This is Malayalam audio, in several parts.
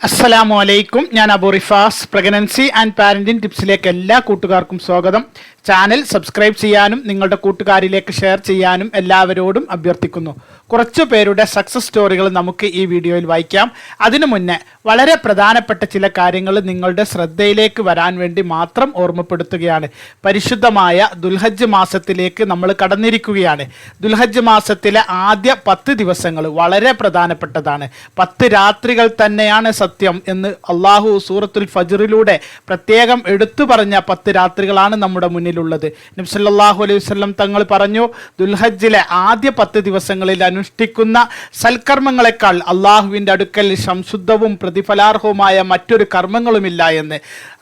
അസ്സലാമു അലൈക്കും ഞാൻ Abu Rifas. Pregnancy and parenting ടിപ്സിലേക്ക് എല്ലാ കൂട്ടുകാർക്കും സ്വാഗതം. ചാനൽ സബ്സ്ക്രൈബ് ചെയ്യാനും നിങ്ങളുടെ കൂട്ടുകാരിലേക്ക് ഷെയർ ചെയ്യാനും എല്ലാവരോടും അഭ്യർത്ഥിക്കുന്നു. കുറച്ചു പേരുടെ സക്സസ് സ്റ്റോറികൾ നമുക്ക് ഈ വീഡിയോയിൽ വായിക്കാം. അതിനു മുന്നേ വളരെ പ്രധാനപ്പെട്ട ചില കാര്യങ്ങൾ നിങ്ങളുടെ ശ്രദ്ധയിലേക്ക് വരാൻ വേണ്ടി മാത്രം ഓർമ്മപ്പെടുത്തുകയാണ്. പരിശുദ്ധമായ ദുൽഹജ്ജ് മാസത്തിലേക്ക് നമ്മൾ കടന്നിരിക്കുകയാണ്. ദുൽഹജ്ജ് മാസത്തിലെ ആദ്യ പത്ത് ദിവസങ്ങൾ വളരെ പ്രധാനപ്പെട്ടതാണ്. പത്ത് രാത്രികൾ തന്നെയാണ് സത്യം എന്ന് അള്ളാഹു സൂറത്തുൽ ഫജറിലൂടെ പ്രത്യേകം എടുത്തു പറഞ്ഞ പത്ത് രാത്രികളാണ് നമ്മുടെ മുന്നിലുള്ളത്. നബ്സല്ലാഹു അലൈഹി വസല്ലം തങ്ങൾ പറഞ്ഞു ദുൽഹജ്ജിലെ ആദ്യ പത്ത് ദിവസങ്ങളിൽ അനുഷ്ഠിക്കുന്ന സൽക്കർമ്മങ്ങളെക്കാൾ അള്ളാഹുവിന്റെ അടുക്കൽ സംശുദ്ധവും പ്രതിഫലാർഹവുമായ മറ്റൊരു കർമ്മങ്ങളുമില്ല എന്ന്.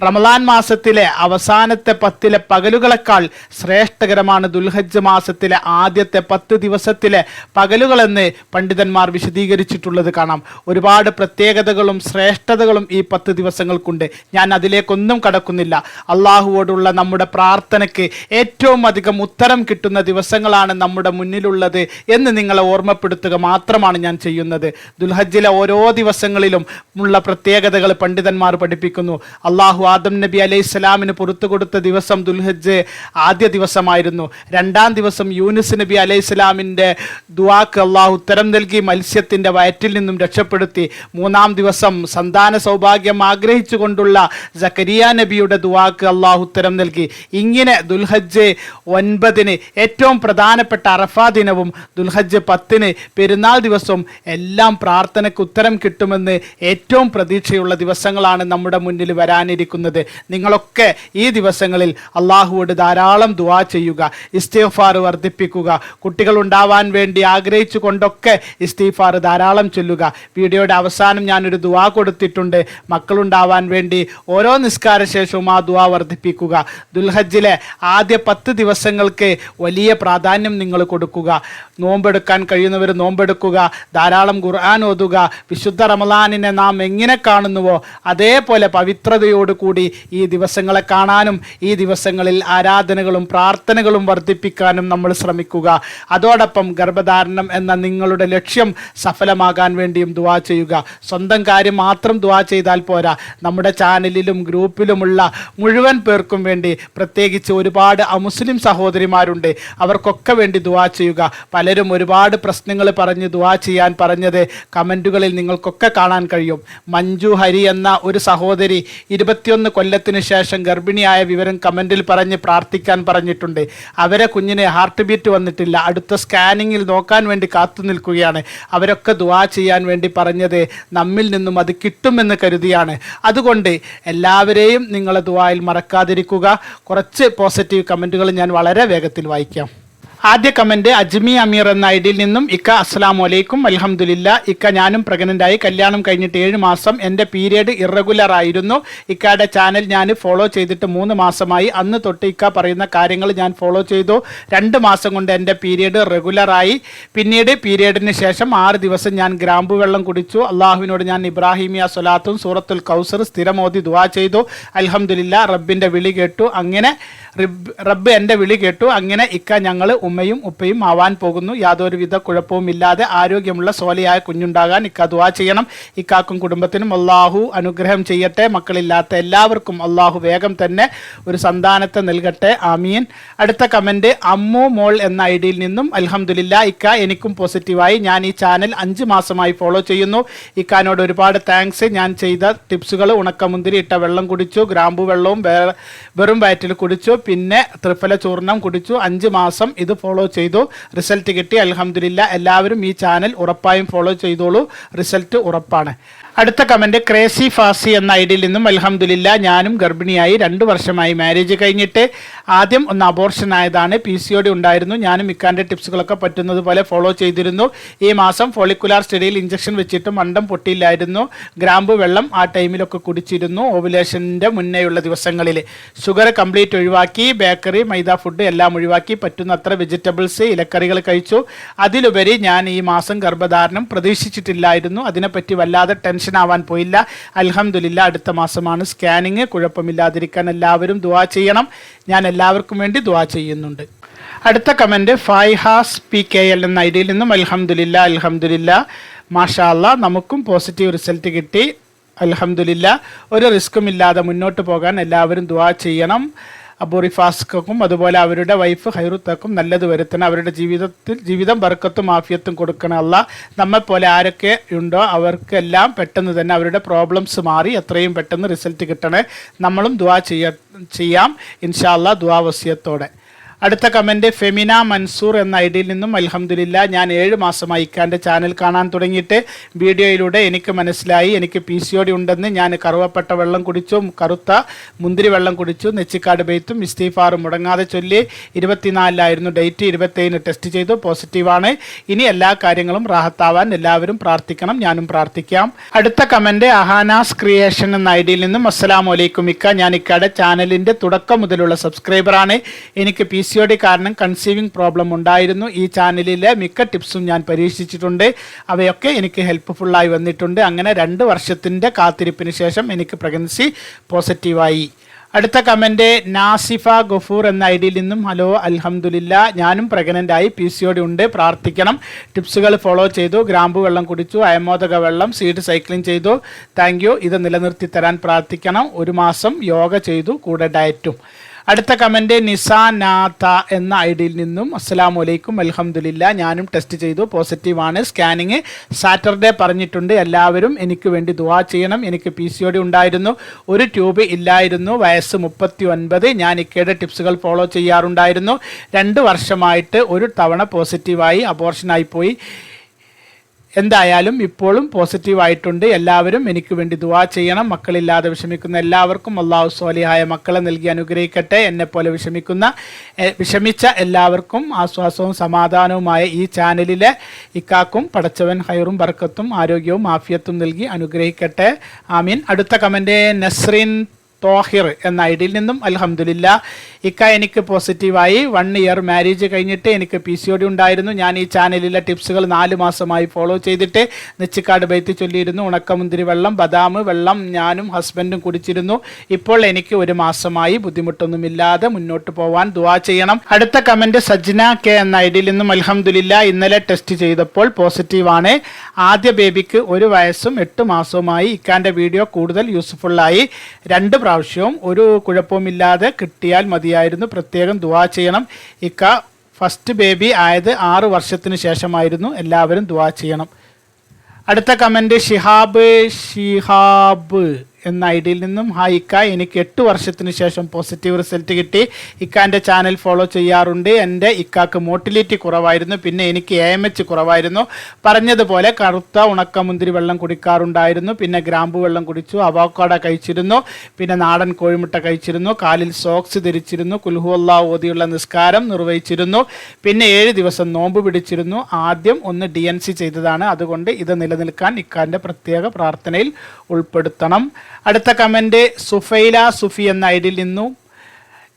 റമദാൻ മാസത്തിലെ അവസാനത്തെ പത്തിലെ പകലുകളെക്കാൾ ശ്രേഷ്ഠകരമാണ് ദുൽഹജ്ജ് മാസത്തിലെ ആദ്യത്തെ പത്ത് ദിവസത്തിലെ പകലുകളെന്ന് പണ്ഡിതന്മാർ വിശദീകരിച്ചിട്ടുള്ളത് കാണാം. ഒരുപാട് പ്രത്യേകതകളും ശ്രേഷ്ഠതകളും ഈ പത്ത് ദിവസങ്ങൾക്കുണ്ട്. ഞാൻ അതിലേക്കൊന്നും കടക്കുന്നില്ല. അള്ളാഹുവോടുള്ള നമ്മുടെ പ്രാർത്ഥനയ്ക്ക് ഏറ്റവും അധികം ഉത്തരം കിട്ടുന്ന ദിവസങ്ങളാണ് നമ്മുടെ മുന്നിലുള്ളത് എന്ന് നിങ്ങളെ ഓർമ്മപ്പെടുത്തുക മാത്രമാണ് ഞാൻ ചെയ്യുന്നത്. ദുൽഹജ്ജിലെ ഓരോ ദിവസങ്ങളിലും ഉള്ള പ്രത്യേകതകൾ പണ്ഡിതന്മാർ പഠിപ്പിക്കുന്നു. അള്ളാഹു ആദം നബി അലൈഹി സ്വലാമിന് പുറത്തു കൊടുത്ത ദിവസം ദുൽഹജ്ജ് ആദ്യ ദിവസമായിരുന്നു. രണ്ടാം ദിവസം യൂനുസ് നബി അലൈഹി സ്വലാമിന്റെ ദുവാക്ക് അള്ളാഹു ഉത്തരം നൽകി മത്സ്യത്തിന്റെ വയറ്റിൽ നിന്നും രക്ഷപ്പെടുത്തി. മൂന്നാം ദിവസം സന്താന സൗഭാഗ്യം ആഗ്രഹിച്ചുകൊണ്ടുള്ള ജക്കരിയ നബിയുടെ ദുവാക്ക് അള്ളാഹു ഉത്തരം നൽകി. ഇങ്ങനെ ദുൽഹജ്ജ് ഒൻപതിന് ഏറ്റവും പ്രധാനപ്പെട്ട അറഫാ ദിനവും ദുൽഹജ്ജ് പത്തിന് പെരുന്നാൾ ദിവസവും എല്ലാം പ്രാർത്ഥനയ്ക്ക് ഉത്തരം കിട്ടുമെന്ന് ഏറ്റവും പ്രതീക്ഷയുള്ള ദിവസങ്ങളാണ് നമ്മുടെ മുന്നിൽ വരാനിരിക്കുന്നത്. നിങ്ങളൊക്കെ ഈ ദിവസങ്ങളിൽ അള്ളാഹുവോട് ധാരാളം ദുവാ ചെയ്യുക ഇസ്തീഫാർ വർദ്ധിപ്പിക്കുക കുട്ടികൾ ഉണ്ടാവാൻ വേണ്ടി ആഗ്രഹിച്ചു കൊണ്ടൊക്കെ ഇസ്തീഫാർ ധാരാളം ചൊല്ലുക. വീഡിയോയുടെ അവസാനം ഞാനൊരു ദുവാ കൊടുത്തിട്ടുണ്ട്. മക്കളുണ്ടാവാൻ വേണ്ടി ഓരോ നിസ്കാര ശേഷവും ആ ദുവാ വർദ്ധിപ്പിക്കുക. ദുൽഹജ്ജിലെ ആദ്യ പത്ത് ദിവസങ്ങൾക്ക് വലിയ പ്രാധാന്യം നിങ്ങൾ കൊടുക്കുക. നോമ്പെടുക്കാൻ കഴിയുന്നവർ നോമ്പെടുക്കുക. ധാരാളം ഖുർആൻ ഓതുക. വിശുദ്ധ റമലാനിനെ നാം എങ്ങനെ കാണുന്നുവോ അതേപോലെ പവിത്രതയോടുകൂടി ഈ ദിവസങ്ങളെ കാണാനും ഈ ദിവസങ്ങളിൽ ആരാധനകളും പ്രാർത്ഥനകളും വർദ്ധിപ്പിക്കാനും നമ്മൾ ശ്രമിക്കുക. അതോടൊപ്പം ഗർഭധാരണം എന്ന നിങ്ങളുടെ ലക്ഷ്യം സഫലമാകാൻ വേണ്ടിയും ദുവാ ചെയ്യുക. സ്വന്തം കാര്യം മാത്രം ദ ചെയ്താൽ പോരാ. നമ്മുടെ ചാനലിലും ഗ്രൂപ്പിലുമുള്ള മുഴുവൻ പേർക്കും വേണ്ടി പ്രത്യേകിച്ച് ഒരുപാട് അമുസ്ലിം സഹോദരിമാരുണ്ട്. അവർക്കൊക്കെ വേണ്ടി ദുവാ ചെയ്യുക. പലരും ഒരുപാട് പ്രശ്നങ്ങൾ പറഞ്ഞ് ദുവാ ചെയ്യാൻ പറഞ്ഞത് കമന്റുകളിൽ നിങ്ങൾക്കൊക്കെ കാണാൻ കഴിയും. മഞ്ജു ഹരി എന്ന ഒരു സഹോദരി ഇരുപത്തിയൊന്ന് കൊല്ലത്തിന് ശേഷം ഗർഭിണിയായ വിവരം കമന്റിൽ പറഞ്ഞ് പ്രാർത്ഥിക്കാൻ പറഞ്ഞിട്ടുണ്ട്. അവരെ കുഞ്ഞിന് ഹാർട്ട് ബീറ്റ് വന്നിട്ടില്ല. അടുത്ത സ്കാനിങ്ങിൽ നോക്കാൻ വേണ്ടി കാത്തു നിൽക്കുകയാണ്. അവരൊക്കെ ദുവാ ചെയ്യാൻ വേണ്ടി പറഞ്ഞത് നമ്മിൽ നിന്നും അത് കിട്ടുമെന്ന് കരുതിയാണ്. അതുകൊണ്ട് എല്ലാവരെയും നിങ്ങളെ ദുവായിൽ മറക്കാതിരിക്കുക. കുറച്ച് പോസിറ്റീവ് കമന്റുകൾ ഞാൻ വളരെ വേഗത്തിൽ വായിക്കാം. ആദ്യ കമന്റ് അജ്മി അമീർ എന്ന ഐഡിയിൽ നിന്നും ഇക്ക അസ്സലാമു വലൈക്കും അൽഹംദുലില്ല. ഇക്ക ഞാനും പ്രഗ്നന്റ് ആയി കല്യാണം കഴിഞ്ഞിട്ട് ഏഴ് മാസം. എന്റെ പീരിയഡ് ഇറഗുലർ ആയിരുന്നു. ഇക്കയുടെ ചാനൽ ഞാൻ ഫോളോ ചെയ്തിട്ട് മൂന്ന് മാസമായി. അന്ന് തൊട്ട് ഇക്ക പറയുന്ന കാര്യങ്ങൾ ഞാൻ ഫോളോ ചെയ്തു. രണ്ട് മാസം കൊണ്ട് എന്റെ പീരിയഡ് റെഗുലറായി പിന്നീട് പീരിയഡിന് ശേഷം ആറ് ദിവസം ഞാൻ ഗ്രാമ്പു വെള്ളം കുടിച്ചു. അള്ളാഹുവിനോട് ഞാൻ ഇബ്രാഹിമിയ സ്വലാത്തും സൂറത്തുൽ കൗസർ സ്ഥിരമോദി ദുവാ ചെയ്തു. അൽഹംദുലില്ല റബ്ബിന്റെ വിളി കേട്ടു. അങ്ങനെ റബ്ബ് എന്റെ വിളി കേട്ടു. അങ്ങനെ ഇക്ക ഞങ്ങൾ ഉമ്മയും ഉപ്പയും ആവാൻ പോകുന്നു. യാതൊരുവിധ കുഴപ്പവും ഇല്ലാതെ ആരോഗ്യമുള്ള സോലയായ കുഞ്ഞുണ്ടാകാൻ ഇക്ക ചെയ്യണം. ഇക്കാക്കും കുടുംബത്തിനും അള്ളാഹു അനുഗ്രഹം ചെയ്യട്ടെ. മക്കളില്ലാത്ത എല്ലാവർക്കും അള്ളാഹു വേഗം തന്നെ ഒരു സന്താനത്തെ നൽകട്ടെ. ആമീൻ. അടുത്ത കമന്റ് അമ്മു മോൾ എന്ന ഐ ഡിയിൽ നിന്നും അലഹമുല്ല ഇക്ക എനിക്കും പോസിറ്റീവായി. ഞാൻ ഈ ചാനൽ അഞ്ച് മാസമായി ഫോളോ ചെയ്യുന്നു. ഇക്കാനോട് ഒരുപാട് താങ്ക്സ്. ഞാൻ ചെയ്ത ടിപ്സുകൾ ഉണക്കമുന്തിരി ഇട്ട വെള്ളം കുടിച്ചു ഗ്രാമ്പു വെള്ളവും വെറും വയറ്റിൽ കുടിച്ചു പിന്നെ ത്രിഫല ചൂർണം കുടിച്ചു. അഞ്ച് മാസം ഇത് ഫോളോ ചെയ്തു. റിസൾട്ട് കിട്ടി. അലഹമില്ല എല്ലാവരും ഈ ചാനൽ ഉറപ്പായും ഫോളോ ചെയ്തോളൂ. റിസൾട്ട് ഉറപ്പാണ്. അടുത്ത കമന്റ് ക്രേസി ഫാസി എന്ന ഐഡിയിൽ നിന്നും അലഹമില്ല ഞാനും ഗർഭിണിയായി രണ്ട് വർഷമായി മാരേജ് കഴിഞ്ഞിട്ട്. ആദ്യം ഒന്ന് അബോർഷൻ ആയതാണ്. പി സി ഒടി ഉണ്ടായിരുന്നു. ഞാനും ഇക്കാന്റെ ടിപ്സുകളൊക്കെ പറ്റുന്നത് പോലെ ഫോളോ ചെയ്തിരുന്നു. ഈ മാസം ഫോളിക്കുലാർ സ്റ്റഡിയിൽ ഇഞ്ചക്ഷൻ വെച്ചിട്ട് മണ്ടം പൊട്ടിയില്ലായിരുന്നു. ഗ്രാമ്പ് വെള്ളം ആ ടൈമിലൊക്കെ കുടിച്ചിരുന്നു. ഓവുലേഷന്റെ മുന്നേയുള്ള ദിവസങ്ങളിൽ. ഷുഗർ കംപ്ലീറ്റ് ഒഴിവാക്കി. ബേക്കറി മൈദ ഫുഡ് എല്ലാം ഒഴിവാക്കി. പറ്റുന്നത്ര വെജിറ്റബിൾസ് ഇലക്കറികൾ കഴിച്ചു. അതിലുപരി ഞാൻ ഈ മാസം ഗർഭധാരണം പ്രതീക്ഷിച്ചിട്ടില്ലായിരുന്നു. അതിനെപ്പറ്റി വല്ലാതെ ടെൻഷൻ ആവാൻ പോയില്ല. അൽഹംദുലില്ല അടുത്ത മാസമാണ് സ്കാനിങ് കുഴപ്പമില്ലാതിരിക്കാൻ എല്ലാവരും ദുവാ ചെയ്യണം. ഞാൻ എല്ലാവർക്കും വേണ്ടി ദുവാ ചെയ്യുന്നുണ്ട്. അടുത്ത comment Faihas P K L എന്ന ഐ ഡിയിൽ നിന്നും അൽഹംദുലില്ല അൽഹംദുലില്ല. മാഷാ അല്ലാ നമുക്കും പോസിറ്റീവ് റിസൾട്ട് കിട്ടി. അലഹമില്ല ഒരു റിസ്ക്കും ഇല്ലാതെ മുന്നോട്ട് പോകാൻ എല്ലാവരും ദുവാ ചെയ്യണം. അബു റിഫാസ്ക്കും അതുപോലെ അവരുടെ വൈഫ് ഹൈറുത്തക്കും നല്ലത് വരുത്തണം. അവരുടെ ജീവിതത്തിൽ ജീവിതം ബർക്കത്തും ആഫിയത്തും കൊടുക്കണം. അല്ല നമ്മെപ്പോലെ ആരൊക്കെ ഉണ്ടോ അവർക്കെല്ലാം പെട്ടെന്ന് തന്നെ അവരുടെ പ്രോബ്ലംസ് മാറി എത്രയും പെട്ടെന്ന് റിസൾട്ട് കിട്ടണേ. നമ്മളും ദുവാ ചെയ്യ ഇൻഷാല്ല ദുവാ വസിയത്തോടെ. അടുത്ത കമന്റ് ഫെമിന മൻസൂർ എന്ന ഐ ഡിയിൽ നിന്നും അൽഹംദുലില്ല ഞാൻ ഏഴ് മാസമായി ഇക്കാന്റെ ചാനൽ കാണാൻ തുടങ്ങിയിട്ട് വീഡിയോയിലൂടെ എനിക്ക് മനസ്സിലായി എനിക്ക് പി സി ഒ ഉണ്ടെന്ന് ഞാൻ കറുവപ്പെട്ട വെള്ളം കുടിച്ചു കറുത്ത മുന്തിരി വെള്ളം കുടിച്ചു നെച്ചിക്കാട് ബെയ്ത്തും ഇസ്തീഫാറും മുടങ്ങാതെ ചൊല്ലി ഇരുപത്തിനാലിലായിരുന്നു ഡേറ്റ് ഇരുപത്തേഴിന് ടെസ്റ്റ് ചെയ്തു പോസിറ്റീവാണ്. ഇനി എല്ലാ കാര്യങ്ങളും റാഹത്താവാൻ എല്ലാവരും പ്രാർത്ഥിക്കണം ഞാനും പ്രാർത്ഥിക്കാം. അടുത്ത കമന്റ് അഹാനാസ് ക്രിയേഷൻ എന്ന ഐ ഡിയിൽ നിന്നും അസ്സലാമു അലൈക്കും ഇക്ക ഞാൻ ഇക്കയുടെ ചാനലിന്റെ തുടക്കം മുതലുള്ള സബ്സ്ക്രൈബറാണ്. എനിക്ക് പി സി ഡി കാരണം കൺസീവിങ് പ്രോബ്ലം ഉണ്ടായിരുന്നു. ഈ ചാനലിലെ മിക്ക ടിപ്സും ഞാൻ പരീക്ഷിച്ചിട്ടുണ്ട്. അവയൊക്കെ എനിക്ക് ഹെൽപ്പ്ഫുള്ളായി വന്നിട്ടുണ്ട്. അങ്ങനെ രണ്ട് വർഷത്തിന്റെ കാത്തിരിപ്പിന് ശേഷം എനിക്ക് പ്രഗ്നൻസി പോസിറ്റീവായി അടുത്ത കമന്റ് നാസിഫ ഗഫൂർ എന്ന ഐ ഡിയിൽ നിന്നും ഹലോ അൽഹമുല്ല ഞാനും പ്രഗ്നന്റായി പി സി ഉണ്ട് പ്രാർത്ഥിക്കണം. ടിപ്സുകൾ ഫോളോ ചെയ്തു ഗ്രാമ്പു വെള്ളം കുടിച്ചു അയമോദക വെള്ളം സീഡ് സൈക്ലിംഗ് ചെയ്തു. താങ്ക് ഇത് നിലനിർത്തി തരാൻ പ്രാർത്ഥിക്കണം. ഒരു മാസം യോഗ ചെയ്തു കൂടെ ഡയറ്റും അടുത്ത കമന്റ് നിസാനാഥ എന്ന ഐ ഡിയിൽ നിന്നും അസ്സലാമു വലൈക്കും അലഹമുല്ല ഞാനും ടെസ്റ്റ് ചെയ്തു പോസിറ്റീവാണ് സ്കാനിങ് സാറ്റർഡേ പറഞ്ഞിട്ടുണ്ട് എല്ലാവരും എനിക്ക് വേണ്ടി ദുവാ ചെയ്യണം എനിക്ക് പി സി ഒ ഡി ഉണ്ടായിരുന്നു ഒരു ട്യൂബ് ഇല്ലായിരുന്നു വയസ്സ് മുപ്പത്തി ഒൻപത് ഞാൻ ഇക്കയുടെ ടിപ്സുകൾ ഫോളോ ചെയ്യാറുണ്ടായിരുന്നു രണ്ട് വർഷമായിട്ട് ഒരു തവണ പോസിറ്റീവായി അബോർഷനായി പോയി എന്തായാലും ഇപ്പോഴും പോസിറ്റീവ് ആയിട്ടുണ്ട്. എല്ലാവരും എനിക്ക് വേണ്ടി ദുവാ ചെയ്യണം. മക്കളില്ലാതെ വിഷമിക്കുന്ന എല്ലാവർക്കും അള്ളാഹു സ്വാലിഹായ മക്കളെ നൽകി അനുഗ്രഹിക്കട്ടെ. എന്നെ പോലെ വിഷമിക്കുന്ന വിഷമിച്ച എല്ലാവർക്കും ആശ്വാസവും സമാധാനവുമായ ഈ ചാനലിലെ ഇക്കാക്കും പടച്ചവൻ ഹൈറും ബർക്കത്തും ആരോഗ്യവും ആഫിയത്തും നൽകി അനുഗ്രഹിക്കട്ടെ. ആമീൻ. അടുത്ത കമന്റ് നസ്രീൻ തോഹിർ എന്ന ഐ ഡിയിൽ നിന്നും അലഹമുല്ല ഇക്ക എനിക്ക് പോസിറ്റീവായി. വൺ ഇയർ മാരേജ് കഴിഞ്ഞിട്ട് എനിക്ക് പി സി ഒ ഡി ഉണ്ടായിരുന്നു. ഞാൻ ഈ ചാനലിലെ ടിപ്സുകൾ നാല് മാസമായി ഫോളോ ചെയ്തിട്ട് നെച്ചിക്കാട് ബൈത്ത് ചൊല്ലിയിരുന്നു. ഉണക്കമുന്തിരി വെള്ളം ബദാം വെള്ളം ഞാനും ഹസ്ബൻഡും കുടിച്ചിരുന്നു. ഇപ്പോൾ എനിക്ക് ഒരു മാസമായി ബുദ്ധിമുട്ടൊന്നുമില്ലാതെ മുന്നോട്ട് പോവാൻ ദുവാ ചെയ്യണം. അടുത്ത കമന്റ് സജ്ന കെ എന്ന ഐ ഡിയിൽ നിന്നും അലഹമുല്ല ഇന്നലെ ടെസ്റ്റ് ചെയ്തപ്പോൾ പോസിറ്റീവാണ് ആദ്യ ബേബിക്ക് ഒരു വയസ്സും എട്ട് മാസവുമായി. ഇക്കാന്റെ വീഡിയോ കൂടുതൽ യൂസ്ഫുള്ളായി രണ്ട് പ്രാവശ്യവും ഒരു കുഴപ്പവുമില്ലാതെ കിട്ടിയാൽ മതിയായിരുന്നു. പ്രത്യേകം ദുവാ ചെയ്യണം. ഇക്ക ഫസ്റ്റ് ബേബി ആയത് ആറ് വർഷത്തിന് ശേഷമായിരുന്നു. എല്ലാവരും ദുവാ ചെയ്യണം. അടുത്ത കമന്റ് ഷിഹാബ് ഷിഹാബ്. എന്ന ഐ ഡിയിൽ നിന്നും ഹായ് ഇക്ക എനിക്ക് എട്ട് വർഷത്തിന് ശേഷം പോസിറ്റീവ് റിസൾട്ട് കിട്ടി. ഇക്കാന്റെ ചാനൽ ഫോളോ ചെയ്യാറുണ്ട്. എന്റെ ഇക്കാക്ക് മോട്ടിലിറ്റി കുറവായിരുന്നു. പിന്നെ എനിക്ക് എ എം എച്ച് കുറവായിരുന്നു. പറഞ്ഞതുപോലെ കറുത്ത ഉണക്ക മുന്തിരി വെള്ളം കുടിക്കാറുണ്ടായിരുന്നു. പിന്നെ ഗ്രാമ്പു വെള്ളം കുടിച്ചു അവോക്കാട കഴിച്ചിരുന്നു. പിന്നെ നാടൻ കോഴിമുട്ട കഴിച്ചിരുന്നു. കാലിൽ സോക്സ് ധരിച്ചിരുന്നു. കുൽഹുവല്ല ഓതിയുള്ള നിസ്കാരം നിർവഹിച്ചിരുന്നു. പിന്നെ ഏഴ് ദിവസം നോമ്പ് പിടിച്ചിരുന്നു. ആദ്യം ഒന്ന് ഡി എൻ സി ചെയ്തതാണ്. അതുകൊണ്ട് ഇത് നിലനിൽക്കാൻ ഇക്കാന്റെ പ്രത്യേക പ്രാർത്ഥനയിൽ ഉൾപ്പെടുത്തണം. അടുത്ത കമന്റ് സുഫൈല സുഫി എന്ന ഐ ഡിയിൽ നിന്നും.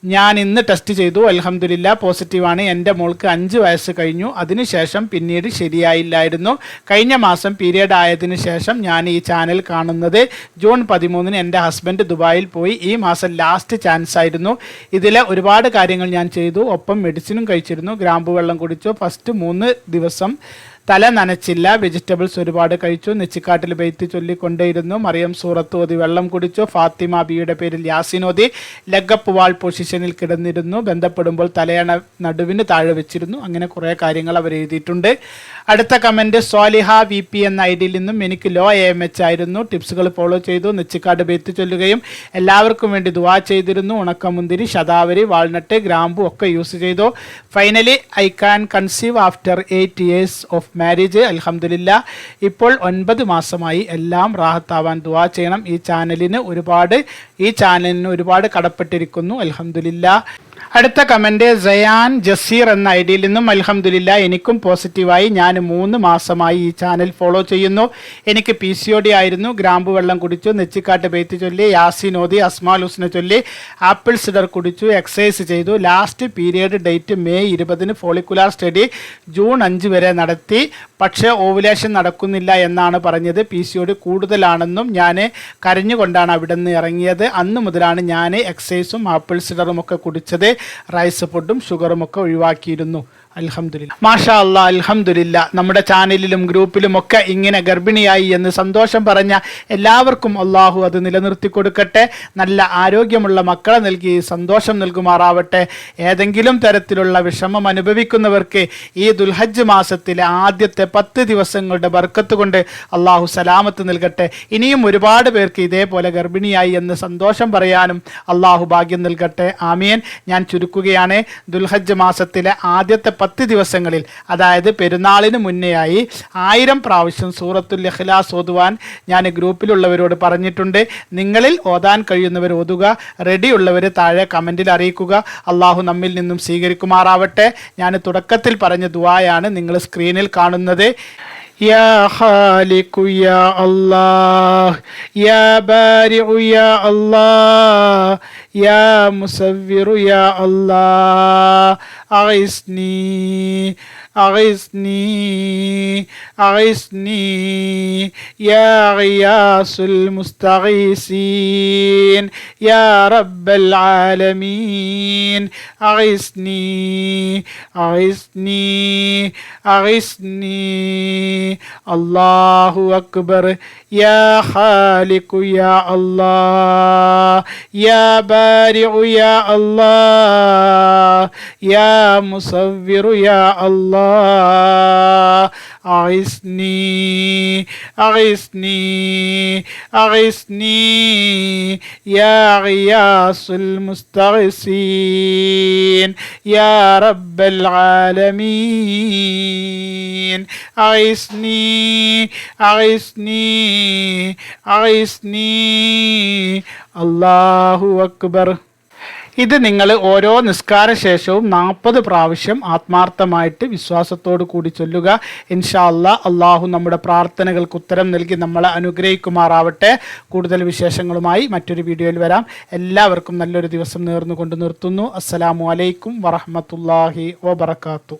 ഞാൻ ഇന്ന് ടെസ്റ്റ് ചെയ്തു അലഹമുല്ല പോസിറ്റീവാണ് എന്റെ മോൾക്ക് അഞ്ച് വയസ്സ് കഴിഞ്ഞു. അതിനുശേഷം പിന്നീട് ശരിയായില്ലായിരുന്നു. കഴിഞ്ഞ മാസം പീരിയഡ് ആയതിനു ശേഷം ഞാൻ ഈ ചാനൽ കാണുന്നത്. ജൂൺ പതിമൂന്നിന് എന്റെ ഹസ്ബൻഡ് ദുബായിൽ പോയി. ഈ മാസം ലാസ്റ്റ് ചാൻസ് ആയിരുന്നു. ഇതിലെ ഒരുപാട് കാര്യങ്ങൾ ഞാൻ ചെയ്തു. ഒപ്പം മെഡിസിനും കഴിച്ചിരുന്നു. ഗ്രാമ്പു വെള്ളം കുടിച്ചു. ഫസ്റ്റ് മൂന്ന് ദിവസം തല നനച്ചില്ല. വെജിറ്റബിൾസ് ഒരുപാട് കഴിച്ചു. നെച്ചിക്കാട്ടിൽ ബെയ്ത്ത് ചൊല്ലിക്കൊണ്ടേയിരുന്നു. മറിയം സൂറത്ത് ഓതി വെള്ളം കുടിച്ചു. ഫാത്തിമ ബിയുടെ പേരിൽ യാസിൻ ഓതി ലെഗപ്പ് വാൾ പൊസിഷനിൽ കിടന്നിരുന്നു. ബന്ധപ്പെടുമ്പോൾ തലയണ നടുവിന് താഴെ വെച്ചിരുന്നു. അങ്ങനെ കുറേ കാര്യങ്ങൾ അവർ എഴുതിയിട്ടുണ്ട്. അടുത്ത കമന്റ് സോലിഹ വി പി എന്ന ഐ ഡിയിൽ നിന്നും എനിക്ക് ലോ എ എം എച്ച് ആയിരുന്നു. ടിപ്സുകൾ ഫോളോ ചെയ്തു. നെച്ചിക്കാട് ബെയ്ത്ത് ചൊല്ലുകയും എല്ലാവർക്കും വേണ്ടി ദുവാ ചെയ്തിരുന്നു. ഉണക്കമുന്തിരി ശതാവരി വാൾനട്ട് ഗ്രാമ്പു ഒക്കെ യൂസ് ചെയ്തു. Finally I can conceive after eight years of marriage അലഹമില്ല ഇപ്പോൾ ഒൻപത് മാസമായി എല്ലാം റാഹത്താവാൻ ദുവാ ചെയ്യണം. ഈ ചാനലിന് ഒരുപാട് ഈ ചാനലിന് ഒരുപാട് കടപ്പെട്ടിരിക്കുന്നു. അൽഹംദുലില്ല അടുത്ത കമന്റ് സയാൻ ജസീർ എന്ന ഐ ഡിയിൽ നിന്നും അൽഹംദുലില്ല എനിക്കും പോസിറ്റീവായി ഞാൻ മൂന്ന് മാസമായി ഈ ചാനൽ ഫോളോ ചെയ്യുന്നു. എനിക്ക് പി സി ഒ ഡി ആയിരുന്നു. ഗ്രാമ്പു വെള്ളം കുടിച്ചു. നെച്ചിക്കാട്ട് ബെയ്ത്ത് ചൊല്ലി. യാസിൻ ഓതി. അസ്മാൽ ഹുസ്നെ ചൊല്ലി. ആപ്പിൾ സിഡർ കുടിച്ചു. എക്സസൈസ് ചെയ്തു. ലാസ്റ്റ് പീരിയഡ് ഡേറ്റ് മെയ് ഇരുപതിന് ഫോളിക്കുലാർ സ്റ്റഡി ജൂൺ അഞ്ച് വരെ നടത്തി. പക്ഷേ ഓവുലേഷൻ നടക്കുന്നില്ല എന്നാണ് പറഞ്ഞത്. പി സി ഒ ഡി കൂടുതലാണെന്നും ഞാൻ കരഞ്ഞുകൊണ്ടാണ് അവിടെ നിന്ന് ഇറങ്ങിയത്. അന്ന് മുതലാണ് ഞാൻ എക്സസൈസും ആപ്പിൾ സിഡറും ഒക്കെ കുടിച്ചത്. റൈസ് ഫുഡും ഷുഗറും ഒക്കെ ഒഴിവാക്കിയിരുന്നു. അൽഹംദുലില്ല. മാഷാ അല്ലാ അൽഹംദുലില്ല. നമ്മുടെ ചാനലിലും ഗ്രൂപ്പിലും ഒക്കെ ഇങ്ങനെ ഗർഭിണിയായി എന്ന് സന്തോഷം പറഞ്ഞ എല്ലാവർക്കും അള്ളാഹു അത് നിലനിർത്തി കൊടുക്കട്ടെ. നല്ല ആരോഗ്യമുള്ള മക്കളെ നൽകി സന്തോഷം നൽകുമാറാവട്ടെ. ഏതെങ്കിലും തരത്തിലുള്ള വിഷമം അനുഭവിക്കുന്നവർക്ക് ഈ ദുൽഹജ്ജ് മാസത്തിലെ ആദ്യത്തെ പത്ത് ദിവസങ്ങളുടെ ബർക്കത്ത് കൊണ്ട് അള്ളാഹു സലാമത്ത് നൽകട്ടെ. ഇനിയും ഒരുപാട് പേർക്ക് ഇതേപോലെ ഗർഭിണിയായി എന്ന് സന്തോഷം പറയാനും അള്ളാഹു ഭാഗ്യം നൽകട്ടെ. ആമിയൻ ഞാൻ ചുരുക്കുകയാണ്. ദുൽഹജ്ജ് മാസത്തിലെ ആദ്യത്തെ പത്ത് ദിവസങ്ങളിൽ അതായത് പെരുന്നാളിന് മുന്നെയായി ആയിരം പ്രാവശ്യം സൂറത്തുൽ ഇഖ്ലാസ് ഓതുവാൻ ഞാൻ ഗ്രൂപ്പിലുള്ളവരോട് പറഞ്ഞിട്ടുണ്ട് നിങ്ങളിൽ ഓതാൻ കഴിയുന്നവർ ഓതുക റെഡിയുള്ളവർ താഴെ കമൻറ്റിൽ അറിയിക്കുക അള്ളാഹു നമ്മിൽ നിന്നും സ്വീകരിക്കുമാറാവട്ടെ ഞാൻ തുടക്കത്തിൽ പറഞ്ഞ ദുആയാണ് നിങ്ങൾ സ്ക്രീനിൽ കാണുന്നത് يا خالق يا الله يا بارئ يا الله يا مصور يا الله أغثني. أغثني أغثني يا غياث المستغيثين يا رب العالمين. أغثني أغثني أغثني. الله أكبر يا خالق يا الله يا بارئ يا الله يا مصور يا الله. أغثني أغثني أغثني يا غياث المستغيثين يا رب العالمين. أغثني أغثني أغثني. الله أكبر. ഇത് നിങ്ങൾ ഓരോ നിസ്കാര ശേഷവും നാൽപ്പത് പ്രാവശ്യം ആത്മാർത്ഥമായിട്ട് വിശ്വാസത്തോടു കൂടി ചൊല്ലുക. ഇൻഷാ അല്ലാ അള്ളാഹു നമ്മുടെ പ്രാർത്ഥനകൾക്ക് ഉത്തരം നൽകി നമ്മളെ അനുഗ്രഹിക്കുമാറാവട്ടെ. കൂടുതൽ വിശേഷങ്ങളുമായി മറ്റൊരു വീഡിയോയിൽ വരാം. എല്ലാവർക്കും നല്ലൊരു ദിവസം നേർന്നുകൊണ്ട് നിർത്തുന്നു. അസ്സലാമു അലൈക്കും വറഹമത്തല്ലാഹി വബർക്കാത്തു